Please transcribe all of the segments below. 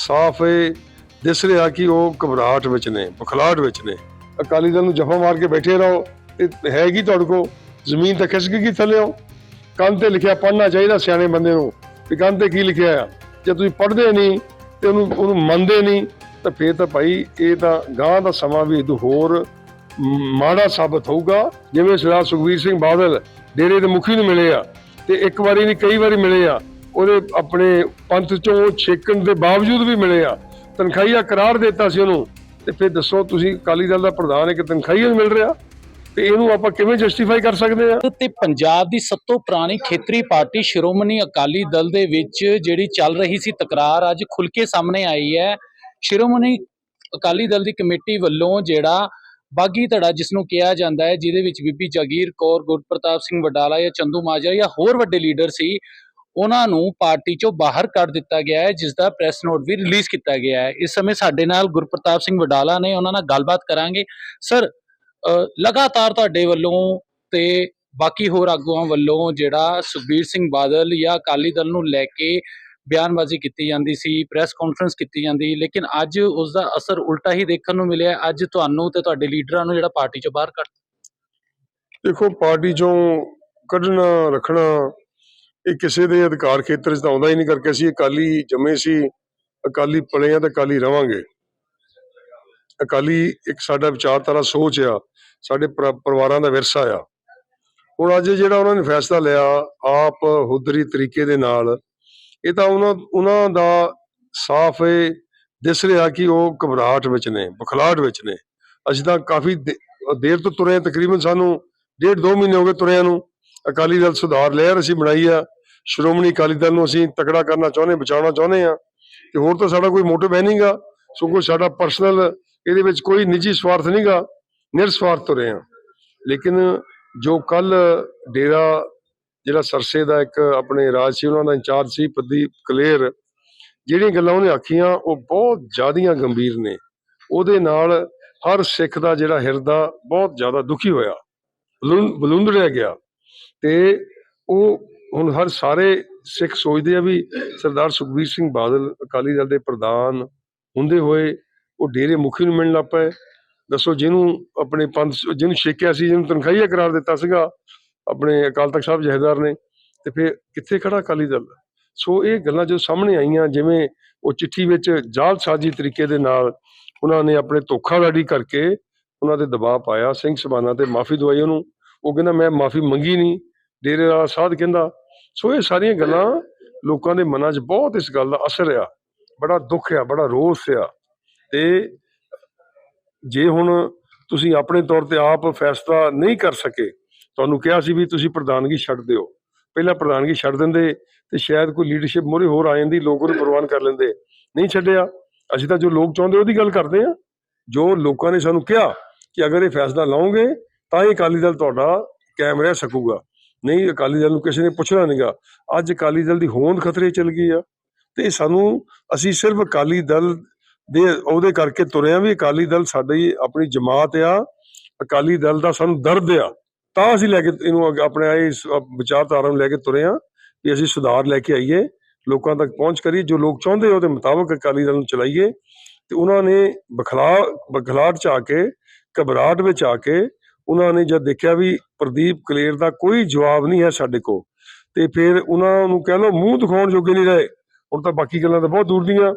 ਸਾਫ਼ ਇਹ ਦਿਸ ਰਿਹਾ ਕਿ ਉਹ ਘਬਰਾਹਟ ਵਿੱਚ ਨੇ, ਬਖਲਾਹਟ ਵਿੱਚ ਨੇ। ਅਕਾਲੀ ਦਲ ਨੂੰ ਜਫਾ ਮਾਰ ਕੇ ਬੈਠੇ ਰਹੋ। ਇਹ ਹੈਗੀ ਤੁਹਾਡੇ ਕੋ ਜ਼ਮੀਨ ਤਾਂ ਖਿਸਕੇਗੀ ਥੱਲੇੋਂ ਕੰਨ ਤੇ ਲਿਖਿਆ ਪੜ੍ਹਨਾ ਚਾਹੀਦਾ ਸਿਆਣੇ ਬੰਦੇ ਨੂੰ। ਵੀ ਕੰਨ ਤੇ ਕੀ ਲਿਖਿਆ ਆ? ਜੇ ਤੁਸੀਂ ਪੜ੍ਹਦੇ ਨਹੀਂ ਤੇ ਉਹਨੂੰ ਉਹਨੂੰ ਮੰਨਦੇ ਨਹੀਂ, ਤਾਂ ਫੇਰ ਤਾਂ ਭਾਈ ਇਹ ਤਾਂ ਗਾਂ ਦਾ ਸਮਾਂ ਵੀ ਇਹ ਹੋਰ ਮਾੜਾ ਸਾਬਤ ਹੋਊਗਾ। ਜਿਵੇਂ ਸਰਦਾਰ ਸੁਖਬੀਰ ਸਿੰਘ ਬਾਦਲ ਡੇਰੇ ਦੇ ਮੁਖੀ ਨੂੰ ਮਿਲੇ ਆ ਤੇ ਇੱਕ ਵਾਰੀ ਨਹੀਂ, ਕਈ ਵਾਰੀ ਮਿਲੇ ਆ। ਉਹਦੇ ਆਪਣੇ ਪੰਥ ਚੋਂ ਛੇਕਣ ਦੇ ਬਾਵਜੂਦ ਵੀ ਮਿਲੇ ਆ। ਤਨਖਾਹੀਆ ਕਰਾਰ ਦਿੱਤਾ ਸੀ ਉਹਨੂੰ। ਤੇ ਫਿਰ ਦੱਸੋ ਤੁਸੀਂ, ਅਕਾਲੀ ਦਲ ਦਾ ਪ੍ਰਧਾਨ ਹੈ ਕਿ ਤਨਖਾਹੀਆ ਮਿਲ ਰਿਹਾ? ਤੇ ਇਹਨੂੰ ਆਪਾਂ ਕਿਵੇਂ ਜਸਟੀਫਾਈ ਕਰ ਸਕਦੇ ਆ? ਤੇ ਪੰਜਾਬ ਦੀ ਸਭ ਤੋਂ ਪੁਰਾਣੀ ਖੇਤਰੀ ਪਾਰਟੀ ਸ਼੍ਰੋਮਣੀ ਅਕਾਲੀ ਦਲ ਦੇ ਵਿੱਚ ਜਿਹੜੀ ਚੱਲ ਰਹੀ ਸੀ ਤਕਰਾਰ ਅੱਜ ਖੁੱਲ ਕੇ ਸਾਹਮਣੇ ਆਈ ਹੈ। ਸ਼੍ਰੋਮਣੀ ਅਕਾਲੀ ਦਲ ਦੀ ਕਮੇਟੀ ਵੱਲੋਂ ਜਿਹੜਾ ਬਾਗੀ ਧੜਾ ਜਿਸ ਨੂੰ ਕਿਹਾ ਜਾਂਦਾ ਹੈ, ਜਿਹਦੇ ਵਿੱਚ ਬੀਬੀ ਜਗੀਰ ਕੌਰ, ਗੁਰਪ੍ਰਤਾਪ ਸਿੰਘ ਵਡਾਲਾ ਜਾਂ ਚੰਦੂ ਮਾਜਰਾ ਜਾਂ ਹੋਰ ਵੱਡੇ ਲੀਡਰ ਸੀ ਉਹਨਾਂ ਨੂੰ ਪਾਰਟੀ ਚੋਂ ਬਾਹਰ ਕੱਢ ਦਿੱਤਾ ਗਿਆ ਹੈ ਜਿਸ ਦਾ ਪ੍ਰੈਸ ਨੋਟ ਵੀ ਰਿਲੀਜ਼ ਕੀਤਾ ਗਿਆ ਹੈ। ਇਸ ਸਮੇਂ ਸਾਡੇ ਨਾਲ ਗੁਰਪ੍ਰਤਾਪ ਸਿੰਘ ਵਡਾਲਾ ਨੇ ਉਹਨਾਂ ਨਾਲ ਗੱਲਬਾਤ ਕਰਾਂਗੇ। ਸਰ ਲਗਾਤਾਰ ਤੁਹਾਡੇ ਵੱਲੋਂ ਤੇ ਬਾਕੀ ਹੋਰ ਆਗੂਆਂ ਵੱਲੋਂ ਜਿਹੜਾ ਸੁਖਬੀਰ ਸਿੰਘ ਬਾਦਲ ਜਾਂ ਅਕਾਲੀ ਦਲ ਨੂੰ ਲੈ ਕੇ ਬਿਆਨਬਾਜ਼ੀ ਕੀਤੀ ਜਾਂਦੀ ਸੀ ਪ੍ਰੈਸ ਕਾਨਫਰੰਸ ਕੀਤੀ ਜਾਂਦੀ, ਲੇਕਿਨ ਅੱਜ ਉਸ ਦਾ ਅਸਰ ਉਲਟਾ ਹੀ ਦੇਖਣ ਨੂੰ ਮਿਲਿਆ। ਅੱਜ ਤੁਹਾਨੂੰ ਤੇ ਤੁਹਾਡੇ ਲੀਡਰਾਂ ਨੂੰ ਜਿਹੜਾ ਪਾਰਟੀ ਚੋਂ ਬਾਹਰ ਕੱਢ ਦੇਖੋ, ਪਾਰਟੀ ਚੋਂ ਕੱਢਣਾ, ਰੱਖਣਾ ਇਹ ਕਿਸੇ ਦੇ ਅਧਿਕਾਰ ਖੇਤਰ 'ਚ ਤਾਂ ਆਉਂਦਾ ਹੀ ਨਹੀਂ ਕਰਕੇ ਅਸੀਂ ਅਕਾਲੀ ਜੰਮੇ ਸੀ, ਅਕਾਲੀ ਪਲੇ ਆ ਤੇ ਅਕਾਲੀ ਰਵਾਂਗੇ। ਅਕਾਲੀ ਇੱਕ ਸਾਡਾ ਵਿਚਾਰਧਾਰਾ ਸੋਚ ਆ, ਸਾਡੇ ਪਰਿਵਾਰਾਂ ਦਾ ਵਿਰਸਾ ਆ। ਹੁਣ ਅੱਜ ਜਿਹੜਾ ਉਹਨਾਂ ਨੇ ਫੈਸਲਾ ਲਿਆ, ਆਪ ਹੁਦਰੀ ਤਰੀਕੇ ਦੇ ਨਾਲ, ਇਹ ਤਾਂ ਉਹਨਾਂ ਉਹਨਾਂ ਦਾ ਸਾਫ਼ ਇਹ ਦਿਸ ਰਿਹਾ ਕਿ ਉਹ ਘਬਰਾਹਟ ਵਿੱਚ ਨੇ, ਬਖਲਾਹਟ ਵਿੱਚ ਨੇ। ਅਸੀਂ ਤਾਂ ਕਾਫੀ ਦੇਰ ਤੋਂ ਤੁਰੇ ਤਕਰੀਬਨ ਸਾਨੂੰ ਡੇਢ ਦੋ ਮਹੀਨੇ ਹੋ ਗਏ ਤੁਰਿਆਂ ਨੂੰ। ਅਕਾਲੀ ਦਲ ਸੁਧਾਰ ਲਹਿਰ ਅਸੀਂ ਬਣਾਈ ਆ। ਸ਼੍ਰੋਮਣੀ ਅਕਾਲੀ ਦਲ ਨੂੰ ਅਸੀਂ ਤਕੜਾ ਕਰਨਾ ਚਾਹੁੰਦੇ, ਬਚਾਉਣਾ ਚਾਹੁੰਦੇ ਆ। ਤੇ ਹੋਰ ਤਾਂ ਸਾਡਾ ਕੋਈ ਮੋਟਿਵ ਹੈ ਨਹੀਂਗਾ ਸਗੋਂ ਸਾਡਾ ਪਰਸਨਲ ਇਹਦੇ ਵਿੱਚ ਕੋਈ ਨਿੱਜੀ ਸਵਾਰਥ ਨਹੀਂਗਾ ਨਿਰਸਵਾਰਥ ਤੁਰੇ ਆ ਲੇਕਿਨ ਜੋ ਕੱਲ ਡੇਰਾ, ਜਿਹੜਾ ਸਰਸੇ ਦਾ ਇੱਕ ਆਪਣੇ ਰਾਜ ਸੀ, ਉਹਨਾਂ ਦਾ ਇੰਚਾਰਜ ਸੀ ਪ੍ਰਦੀਪ ਕਲੇਰ, ਜਿਹੜੀਆਂ ਗੱਲਾਂ ਉਹਨੇ ਆਖੀਆਂ, ਉਹ ਬਹੁਤ ਜ਼ਿਆਦੀਆਂ ਗੰਭੀਰ ਨੇ। ਉਹਦੇ ਨਾਲ ਹਰ ਸਿੱਖ ਦਾ ਜਿਹੜਾ ਹਿਰਦਾ ਬਹੁਤ ਜ਼ਿਆਦਾ ਦੁਖੀ ਹੋਇਆ। ਬਲੂੰ- ਬਲੂੰਦੜਿਆ ਗਿਆ। ਤੇ ਉਹ ਹੁਣ ਹਰ ਸਾਰੇ ਸਿੱਖ ਸੋਚਦੇ ਆ ਵੀ ਸਰਦਾਰ ਸੁਖਬੀਰ ਸਿੰਘ ਬਾਦਲ, ਅਕਾਲੀ ਦਲ ਦੇ ਪ੍ਰਧਾਨ ਹੁੰਦੇ ਹੋਏ ਉਹ ਡੇਰੇ ਮੁਖੀ ਨੂੰ ਮਿਲਣ ਲੱਗ ਪਏ। ਦੱਸੋ ਜਿਹਨੂੰ ਆਪਣੇ ਪੰਥ ਜਿਹਨੂੰ ਛੇਕਿਆ ਸੀ, ਜਿਹਨੂੰ ਤਨਖਾਹੀਆ ਕਰਾਰ ਦਿੱਤਾ ਸੀਗਾ, ਆਪਣੇ ਅਕਾਲ ਤਖਤ ਸਾਹਿਬ ਜਹੇਦਾਰ ਨੇ ਤੇ ਫਿਰ ਕਿੱਥੇ ਖੜਾ ਅਕਾਲੀ ਦਲ? ਸੋ ਇਹ ਗੱਲਾਂ ਜੋ ਸਾਹਮਣੇ ਆਈਆਂ, ਜਿਵੇਂ ਉਹ ਚਿੱਠੀ ਵਿੱਚ ਜਾਲਸਾਜ਼ੀ ਤਰੀਕੇ ਦੇ ਨਾਲ ਉਹਨਾਂ ਨੇ ਆਪਣੇ ਧੋਖਾਧੜੀ ਕਰਕੇ ਉਹਨਾਂ ਤੇ ਦਬਾਅ ਪਾਇਆ, ਸਿੰਘ ਸਭਾਨਾ ਤੇ ਮਾਫੀ ਦਵਾਈ ਉਹਨੂੰ। ਉਹ ਕਹਿੰਦਾ, ਮੈਂ ਮਾਫੀ ਮੰਗੀ ਨਹੀਂ ਡੇਰੇ ਵਾਲਾ ਸਾਧ ਕਹਿੰਦਾ, ਸੋ ਇਹ ਸਾਰੀਆਂ ਗੱਲਾਂ ਲੋਕਾਂ ਦੇ ਮਨਾਂ 'ਚ ਬਹੁਤ ਇਸ ਗੱਲ ਦਾ ਅਸਰ ਆ, ਬੜਾ ਦੁੱਖ ਆ, ਬੜਾ ਰੋਸ ਆ। ਤੇ ਜੇ ਹੁਣ ਤੁਸੀਂ ਆਪਣੇ ਤੌਰ ਤੇ ਆਪ ਫੈਸਲਾ ਨਹੀਂ ਕਰ ਸਕੇ, ਤੁਹਾਨੂੰ ਕਿਹਾ ਸੀ ਵੀ ਤੁਸੀਂ ਪ੍ਰਧਾਨਗੀ ਛੱਡ ਦਿਓ। ਪਹਿਲਾਂ ਪ੍ਰਧਾਨਗੀ ਛੱਡ ਦਿੰਦੇ ਤੇ ਸ਼ਾਇਦ ਕੋਈ ਲੀਡਰਸ਼ਿਪ ਮੋਰੇ ਹੋਰ ਆ ਜਾਂਦੀ, ਲੋਕ ਉਹਨੂੰ ਪ੍ਰਵਾਨ ਕਰ ਲੈਂਦੇ। ਨਹੀਂ ਛੱਡਿਆ। ਅਸੀਂ ਤਾਂ ਜੋ ਲੋਕ ਚਾਹੁੰਦੇ ਉਹਦੀ ਗੱਲ ਕਰਦੇ ਆ ਜੋ ਲੋਕਾਂ ਨੇ ਸਾਨੂੰ ਕਿਹਾ ਕਿ ਅਗਰ ਇਹ ਫੈਸਲਾ ਲਓਗੇ, ਤਾਂ ਹੀ ਅਕਾਲੀ ਦਲ ਤੁਹਾਡਾ ਕਾਇਮ ਰਹਿ ਸਕੂਗਾ। ਨਹੀਂ, ਅਕਾਲੀ ਦਲ ਨੂੰ ਕਿਸੇ ਨੇ ਪੁੱਛਣਾ ਨਹੀਂਗਾ ਅੱਜ ਅਕਾਲੀ ਦਲ ਦੀ ਹੋਂਦ ਖਤਰੇ ਚਲ ਗਈ ਆ। ਤੇ ਸਾਨੂੰ, ਅਸੀਂ ਸਿਰਫ ਅਕਾਲੀ ਦਲ ਦੇ ਉਹਦੇ ਕਰਕੇ ਤੁਰੇ ਆ ਵੀ ਅਕਾਲੀ ਦਲ ਸਾਡੀ ਆਪਣੀ ਜਮਾਤ ਆ। ਅਕਾਲੀ ਦਲ ਦਾ ਸਾਨੂੰ ਦਰਦ ਆ। ਤਾਂ ਅਸੀਂ ਲੈ ਕੇ ਇਹਨੂੰ ਅੱਗੇ ਆਪਣੇ ਇਸ ਵਿਚਾਰਧਾਰਾ ਨੂੰ ਲੈ ਕੇ ਤੁਰੇ ਆ ਵੀ ਅਸੀਂ ਸੁਧਾਰ ਲੈ ਕੇ ਆਈਏ, ਲੋਕਾਂ ਤੱਕ ਪਹੁੰਚ ਕਰੀਏ। ਜੋ ਲੋਕ ਚਾਹੁੰਦੇ ਉਹਦੇ ਮੁਤਾਬਕ ਅਕਾਲੀ ਦਲ ਨੂੰ ਚਲਾਈਏ। ਤੇ ਉਹਨਾਂ ਨੇ ਬਖਲਾ ਬਖਲਾਟ ਚ ਆ ਕੇ, ਘਬਰਾਹਟ ਵਿੱਚ ਆ ਕੇ ਉਹਨਾਂ ਨੇ ਜਦ ਦੇਖਿਆ ਵੀ ਪ੍ਰਦੀਪ ਕਲੇਰ ਦਾ ਕੋਈ ਜਵਾਬ ਨਹੀਂ ਹੈ ਸਾਡੇ ਕੋਲ, ਤੇ ਫਿਰ ਉਹਨਾਂ ਨੂੰ ਕਹਿ ਲਓ ਮੂੰਹ ਦਿਖਾਉਣ ਜੋਗੇ ਨਹੀਂ ਰਹੇ। ਹੁਣ ਤਾਂ ਬਾਕੀ ਗੱਲਾਂ ਤਾਂ ਬਹੁਤ ਦੂਰ ਦੀਆਂ।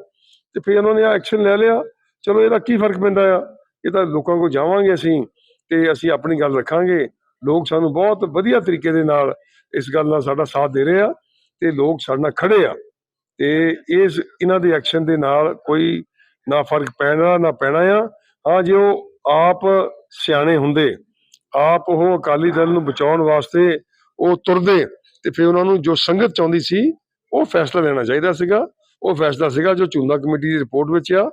ਤੇ ਫਿਰ ਉਹਨਾਂ ਨੇ ਐਕਸ਼ਨ ਲੈ ਲਿਆ। ਚਲੋ ਇਹਦਾ ਕੀ ਫ਼ਰਕ ਪੈਂਦਾ ਆ? ਇਹ ਤਾਂ ਲੋਕਾਂ ਕੋਲ ਜਾਵਾਂਗੇ ਅਸੀਂ ਤੇ ਅਸੀਂ ਆਪਣੀ ਗੱਲ ਰੱਖਾਂਗੇ। ਲੋਕ ਸਾਨੂੰ ਬਹੁਤ ਵਧੀਆ ਤਰੀਕੇ ਦੇ ਨਾਲ ਇਸ ਗੱਲ ਨਾਲ ਸਾਡਾ ਸਾਥ ਦੇ ਰਹੇ ਆ ਤੇ ਲੋਕ ਸਾਡੇ ਨਾਲ ਖੜੇ ਆ। ਤੇ ਇਸ ਇਹਨਾਂ ਦੇ ਐਕਸ਼ਨ ਦੇ ਨਾਲ ਕੋਈ ਨਾ ਫ਼ਰਕ ਪੈਣਾ ਨਾ ਪੈਣਾ ਆ। ਹਾਂ, ਜੇ ਉਹ ਆਪ ਸਿਆਣੇ ਹੁੰਦੇ ਆਪ ਉਹ ਅਕਾਲੀ ਦਲ ਨੂੰ ਬਚਾਉਣ ਵਾਸਤੇ ਉਹ ਤੁਰਦੇ ਤੇ ਫਿਰ ਉਹਨਾਂ ਨੂੰ ਜੋ ਸੰਗਤ ਚਾਹੁੰਦੀ ਸੀ, ਉਹ ਫੈਸਲਾ ਲੈਣਾ ਚਾਹੀਦਾ ਸੀਗਾ। ਉਹ ਫੈਸਲਾ ਸੀਗਾ ਜੋ ਚੁਣਨਾ ਕਮੇਟੀ ਦੀ ਰਿਪੋਰਟ ਵਿੱਚ ਆ